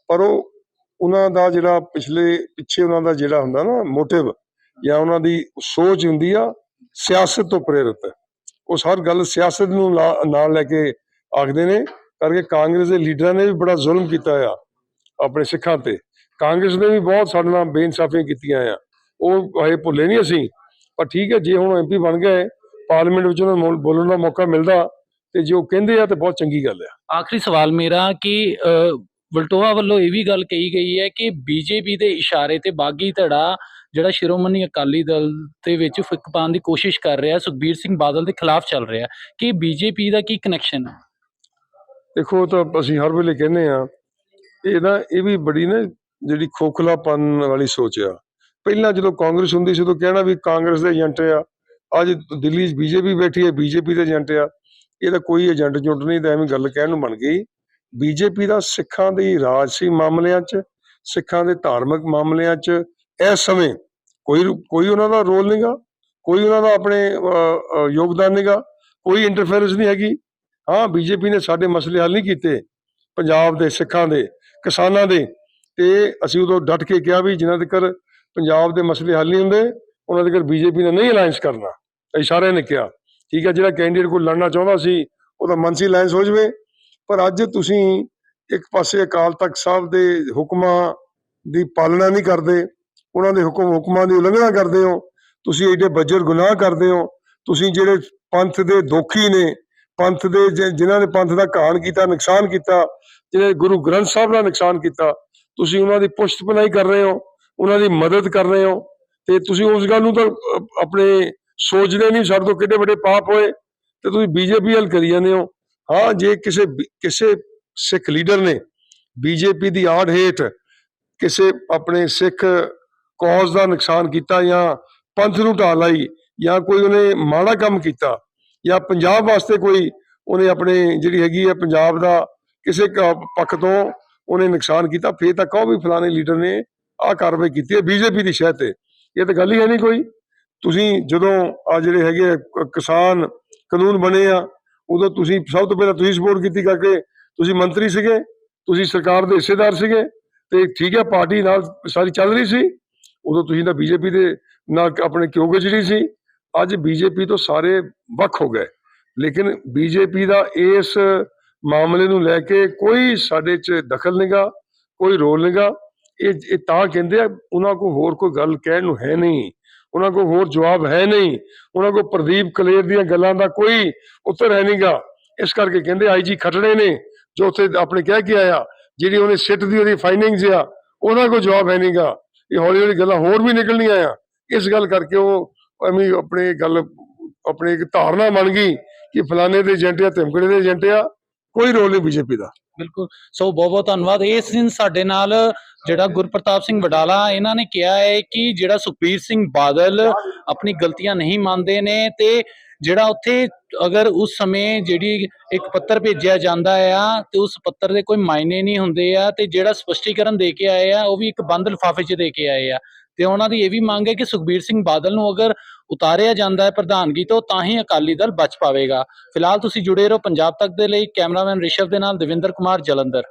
ਪਰ ਉਹ, ਉਹਨਾਂ ਦਾ ਜਿਹੜਾ ਪਿਛਲੇ, ਪਿੱਛੇ ਉਹਨਾਂ ਦਾ ਜਿਹੜਾ ਹੁੰਦਾ ਨਾ ਮੋਟਿਵ, ਜਾਂ ਉਹਨਾਂ ਦੀ ਸੋਚ ਹੁੰਦੀ ਆ ਸਿਆਸਤ ਤੋਂ ਪ੍ਰੇਰਿਤ ਹੈ। ਉਹ ਹਰ ਗੱਲ ਸਿਆਸਤ ਨੂੰ ਨਾਲ ਲੈ ਕੇ ਆਖਦੇ ਨੇ ਕਰਕੇ ਕਾਂਗਰਸ ਦੇ ਲੀਡਰਾਂ ਨੇ ਵੀ ਬੜਾ ਜ਼ੁਲਮ ਕੀਤਾ ਆ ਆਪਣੇ ਸਿੱਖਾਂ ਤੇ। ਕਾਂਗਰਸ ਨੇ ਵੀ ਬਹੁਤ ਸਾਡੇ ਨਾਲ ਬੇਇਨਸਾਫੀਆਂ ਕੀਤੀਆਂ ਆ ਉਹ ਹਜੇ ਭੁੱਲੇ ਨਹੀਂ ਅਸੀਂ ਪਰ ਠੀਕ ਹੈ ਜੇ ਹੁਣ ਐਮਪੀ ਬਣ ਗਏ ਪਾਰਲੀਮੈਂਟ ਵਿੱਚ ਉਹਨਾਂ ਨੂੰ ਬੋਲਣ ਦਾ ਮੌਕਾ ਮਿਲਦਾ ਤੇ ਜੇ ਉਹ ਕਹਿੰਦੇ ਆ ਤੇ ਬਹੁਤ ਚੰਗੀ ਗੱਲ ਆ ਆਖਰੀ ਸਵਾਲ ਮੇਰਾ ਕਿ ਅ, ਵਲਟੋਆ ਵੱਲੋਂ ਇਹ ਵੀ ਗੱਲ ਕਹੀ ਗਈ ਹੈ ਕਿ ਬੀਜੇਪੀ ਦੇ ਇਸ਼ਾਰੇ ਤੇ ਬਾਗੀ ਧੜਾ ਜਿਹੜਾ ਸ਼੍ਰੋਮਣੀ ਅਕਾਲੀ ਦਲ ਦੇ ਵਿੱਚ ਫਿੱਕ ਪਾਉਣ ਦੀ ਕੋਸ਼ਿਸ਼ ਕਰ ਰਿਹਾ, ਸੁਖਬੀਰ ਸਿੰਘ ਬਾਦਲ ਦੇ ਖਿਲਾਫ ਚੱਲ ਰਿਹਾ। ਕਿ ਬੀਜੇਪੀ ਦਾ ਕੀ ਕਨੈਕਸ਼ਨ ਹੈ ਦੇਖੋ ਤਾਂ ਅਸੀਂ ਹਰ ਵੇਲੇ ਕਹਿੰਦੇ ਆ ਇਹ ਨਾ, ਇਹ ਵੀ ਬੜੀ ਨਾ ਜਿਹੜੀ ਖੋਖਲਾਪਨ ਵਾਲੀ ਸੋਚ ਆ। ਪਹਿਲਾਂ ਜਦੋਂ ਕਾਂਗਰਸ ਹੁੰਦੀ ਸੀ, ਉਦੋਂ ਕਹਿਣਾ ਵੀ ਕਾਂਗਰਸ ਦੇ ਏਜੰਟ ਆ। ਅੱਜ ਦਿੱਲੀ 'ਚ ਬੀਜੇਪੀ ਬੈਠੀ ਹੈ, ਬੀਜੇਪੀ ਦੇ ਏਜੰਟ ਆ। ਇਹਦਾ ਕੋਈ ਏਜੰਟ ਜੁੰਟ ਨਹੀਂ ਤਾਂ ਐਵੇਂ ਗੱਲ ਕਹਿਣ ਨੂੰ ਬਣ ਗਈ। ਬੀਜੇਪੀ ਦਾ ਸਿੱਖਾਂ ਦੀ ਰਾਜਸੀ ਮਾਮਲਿਆਂ 'ਚ, ਸਿੱਖਾਂ ਦੇ ਧਾਰਮਿਕ ਮਾਮਲਿਆਂ 'ਚ ਇਸ ਸਮੇਂ ਕੋਈ ਕੋਈ ਉਹਨਾਂ ਦਾ ਰੋਲ ਨਹੀਂਗਾ ਕੋਈ ਉਹਨਾਂ ਦਾ ਆਪਣੇ ਅ, ਅ, ਯੋਗਦਾਨ ਨਹੀਂਗਾ ਕੋਈ ਇੰਟਰਫੇਰੈਂਸ ਨਹੀਂ ਹੈਗੀ। ਹਾਂ ਬੀਜੇਪੀ ਨੇ ਸਾਡੇ ਮਸਲੇ ਹੱਲ ਨਹੀਂ ਕੀਤੇ ਪੰਜਾਬ ਦੇ ਸਿੱਖਾਂ ਦੇ ਕਿਸਾਨਾਂ ਦੇ। ਤੇ ਅਸੀਂ ਉਦੋਂ ਡਟ ਕੇ ਕਿਹਾ ਵੀ ਜਿਨ੍ਹਾਂ ਤੱਕ ਪੰਜਾਬ ਦੇ ਮਸਲੇ ਹੱਲ ਨਹੀਂ ਹੁੰਦੇ ਉਹਨਾਂ ਤੱਕ ਬੀਜੇਪੀ ਨੇ ਨਹੀਂ ਅਲਾਈਅੰਸ ਕਰਨਾ। ਅਸੀਂ ਸਾਰਿਆਂ ਨੇ ਕਿਹਾ। ਠੀਕ ਹੈ ਜਿਹੜਾ ਕੈਂਡੀਡੇਟ ਕੋਈ ਲੜਨਾ ਚਾਹੁੰਦਾ ਸੀ ਉਹਦਾ ਮਨਸੀ ਅਲਾਈਅੰਸ ਹੋ ਜਵੇ। ਪਰ ਅੱਜ ਤੁਸੀਂ ਇੱਕ ਪਾਸੇ ਅਕਾਲ ਤਖਤ ਸਾਹਿਬ ਦੇ ਹੁਕਮਾਂ ਦੀ ਪਾਲਣਾ ਨਹੀਂ ਕਰਦੇ ਉਹਨਾਂ ਦੇ ਹੁਕਮ, ਹੁਕਮਾਂ ਦੀ ਉਲੰਘਣਾ ਕਰਦੇ ਹੋ। ਤੁਸੀਂ ਏਡੇ ਬੱਜਰ ਗੁਨਾਹ ਕਰਦੇ ਹੋ। ਤੁਸੀਂ ਜਿਹੜੇ ਪੰਥ ਦੇ ਦੋਖੀ ਨੇ, ਪੰਥ ਦੇ ਜਿਨ੍ਹਾਂ ਨੇ ਪੰਥ ਦਾ ਘਾਣ ਕੀਤਾ, ਨੁਕਸਾਨ ਕੀਤਾ ਜਿਹੜੇ ਗੁਰੂ ਗ੍ਰੰਥ ਸਾਹਿਬ ਦਾ ਨੁਕਸਾਨ ਕੀਤਾ, ਤੁਸੀਂ ਉਹਨਾਂ ਦੀ ਪੁਸ਼ਤ ਪਨਾਈ ਕਰ ਰਹੇ ਹੋ, ਉਹਨਾਂ ਦੀ ਮਦਦ ਕਰ ਰਹੇ ਹੋ। ਤੇ ਤੁਸੀਂ ਉਸ ਗੱਲ ਨੂੰ ਤਾਂ ਆਪਣੇ ਸੋਚਦੇ ਨਹੀਂ ਸਾਡੇ ਤੋਂ ਕਿੱਡੇ ਵੱਡੇ ਪਾਪ ਹੋਏ। ਤੇ ਤੁਸੀਂ ਬੀਜੇਪੀ ਹਲ ਕਰੀ ਜਾਂਦੇ ਹੋ। ਹਾਂ, ਜੇ ਕਿਸੇ ਕਿਸੇ ਸਿੱਖ ਲੀਡਰ ਨੇ ਬੀਜੇਪੀ ਦੀ ਆੜ ਹੇਠ ਕਿਸੇ ਆਪਣੇ ਸਿੱਖ ਕੌਜ਼ ਦਾ ਨੁਕਸਾਨ ਕੀਤਾ ਜਾਂ ਪੰਥ ਨੂੰ ਢਾਹ ਲਾਈ ਜਾਂ ਕੋਈ ਉਹਨੇ ਮਾੜਾ ਕੰਮ ਕੀਤਾ ਜਾਂ ਪੰਜਾਬ ਵਾਸਤੇ ਕੋਈ ਉਹਨੇ ਆਪਣੇ ਜਿਹੜੀ ਹੈਗੀ ਹੈ ਪੰਜਾਬ ਦਾ ਕਿਸੇ ਪੱਖ ਤੋਂ ਉਹਨੇ ਨੁਕਸਾਨ ਕੀਤਾ, ਫੇਰ ਤਾਂ ਕਹੋ ਵੀ ਫਲਾਣੇ ਲੀਡਰ ਨੇ ਆਹ ਕਾਰਵਾਈ ਕੀਤੀ ਹੈ ਬੀਜੇਪੀ ਦੀ ਸ਼ਹਿ ਤੇ। ਇਹ ਤਾਂ ਗੱਲ ਹੀ ਹੈ ਨਹੀਂ ਕੋਈ। ਤੁਸੀਂ ਜਦੋਂ ਆ ਜਿਹੜੇ ਹੈਗੇ ਆ ਕਿਸਾਨ ਕਾਨੂੰਨ ਬਣੇ ਆ, ਉਦੋਂ ਤੁਸੀਂ ਸਭ ਤੋਂ ਪਹਿਲਾਂ ਤੁਸੀਂ ਸਪੋਰਟ ਕੀਤੀ ਕਰਕੇ ਤੁਸੀਂ ਮੰਤਰੀ ਸੀਗੇ, ਤੁਸੀਂ ਸਰਕਾਰ ਦੇ ਹਿੱਸੇਦਾਰ ਸੀਗੇ ਤੇ ਠੀਕ ਹੈ, ਪਾਰਟੀ ਨਾਲ ਸਾਰੀ ਚੱਲ ਰਹੀ ਸੀ। ਉਦੋਂ ਤੁਸੀਂ ਤਾਂ ਬੀਜੇਪੀ ਦੇ ਨਾਲ ਆਪਣੇ ਕਿਉਂ ਜਿਹੜੀ ਸੀ? ਅੱਜ ਬੀਜੇਪੀ ਤੋਂ ਸਾਰੇ ਵੱਖ ਹੋ ਗਏ। ਲੇਕਿਨ ਬੀਜੇਪੀ ਦਾ ਇਸ ਮਾਮਲੇ ਨੂੰ ਲੈ ਕੇ ਕੋਈ ਸਾਡੇ 'ਚ ਦਖਲ ਨਹੀਂਗਾ ਕੋਈ ਰੋਲ ਨਹੀਂਗਾ ਇਹ ਇਹ ਤਾਂ ਕਹਿੰਦੇ ਆ, ਉਹਨਾਂ ਕੋਲ ਹੋਰ ਕੋਈ ਗੱਲ ਕਹਿਣ ਨੂੰ ਹੈ ਨਹੀਂ। ਉਹਨਾਂ ਕੋਲ ਹੋਰ ਜਵਾਬ ਹੈ ਨਹੀਂ। ਉਹਨਾਂ ਕੋਲ ਪ੍ਰਦੀਪ ਕਲੇਰ ਦੀਆਂ ਗੱਲਾਂ ਦਾ ਕੋਈ ਉੱਤਰ ਹੈ ਨਹੀਂਗਾ ਇਸ ਕਰਕੇ ਕਹਿੰਦੇ ਆਈਜੀ ਖਟੜੇ ਨੇ, ਜੋ ਉੱਥੇ ਆਪਣੇ ਕਹਿ ਕੇ ਆਇਆ, ਜਿਹੜੀ ਉਹਨੇ ਸਿੱਟ ਦੀ ਉਹਦੀ ਫਾਈਨਿੰਗਸ ਆ, ਉਹਨਾਂ ਕੋਲ ਜਵਾਬ ਹੈ ਨਹੀਂਗਾ ਇਹ ਹੌਲੀ ਹੌਲੀ ਗੱਲਾਂ ਹੋਰ ਵੀ ਨਿਕਲਣੀਆਂ ਆ। ਇਸ ਗੱਲ ਕਰਕੇ ਉਹ ਐਵੇਂ ਆਪਣੇ ਗੱਲ, ਆਪਣੀ ਇੱਕ ਧਾਰਨਾ ਬਣ ਗਈ ਕਿ ਫਲਾਣੇ ਦੇ ਏਜੰਟ ਆ ਧਮਕੜੇ ਦੇ ਏਜੰਟ ਆ, ਕੋਈ ਰੋਲ ਨਹੀਂ ਬੀਜੇਪੀ ਦਾ। ਬਿਲਕੁਲ। ਸੋ ਬਹੁਤ ਬਹੁਤ ਧੰਨਵਾਦ। ਇਸ ਦਿਨ ਸਾਡੇ ਨਾਲ ਜਿਹੜਾ ਗੁਰਪ੍ਰਤਾਪ ਸਿੰਘ ਵਡਾਲਾ, ਇਹਨਾਂ ਨੇ ਕਿਹਾ ਹੈ ਕਿ ਜਿਹੜਾ ਸੁਖਬੀਰ ਸਿੰਘ ਬਾਦਲ ਆਪਣੀ ਗਲਤੀਆਂ ਨਹੀਂ ਮੰਨਦੇ ਨੇ ਤੇ ਜਿਹੜਾ ਉੱਥੇ ਅਗਰ ਉਸ ਸਮੇਂ ਜਿਹੜੀ ਇੱਕ ਪੱਤਰ ਭੇਜਿਆ ਜਾਂਦਾ ਆ ਤੇ ਉਸ ਪੱਤਰ ਦੇ ਕੋਈ ਮਾਇਨੇ ਨਹੀਂ ਹੁੰਦੇ ਆ ਤੇ ਜਿਹੜਾ ਸਪਸ਼ਟੀਕਰਨ ਦੇ ਕੇ ਆਏ ਆ, ਉਹ ਵੀ ਇੱਕ ਬੰਦ ਲਿਫਾਫੇ 'ਚ ਦੇ ਕੇ ਆਏ ਆ। ਤੇ ਉਹਨਾਂ ਦੀ ਇਹ ਵੀ ਮੰਗ ਹੈ ਕਿ ਸੁਖਬੀਰ ਸਿੰਘ ਬਾਦਲ ਨੂੰ ਅਗਰ ਉਤਾਰਿਆ ਜਾਂਦਾ ਹੈ ਪ੍ਰਧਾਨਗੀ, ਤੋਂ ਤਾਂ ਹੀ ਅਕਾਲੀ ਦਲ ਬਚ ਪਾਵੇਗਾ। ਫਿਲਹਾਲ ਤੁਸੀਂ ਜੁੜੇ ਰਹੋ ਪੰਜਾਬ ਤੱਕ ਦੇ ਲਈ, ਕੈਮਰਾਮੈਨ ਰਿਸ਼ਵ ਦੇ ਨਾਲ ਦਵਿੰਦਰ ਕੁਮਾਰ ਜਲੰਧਰ।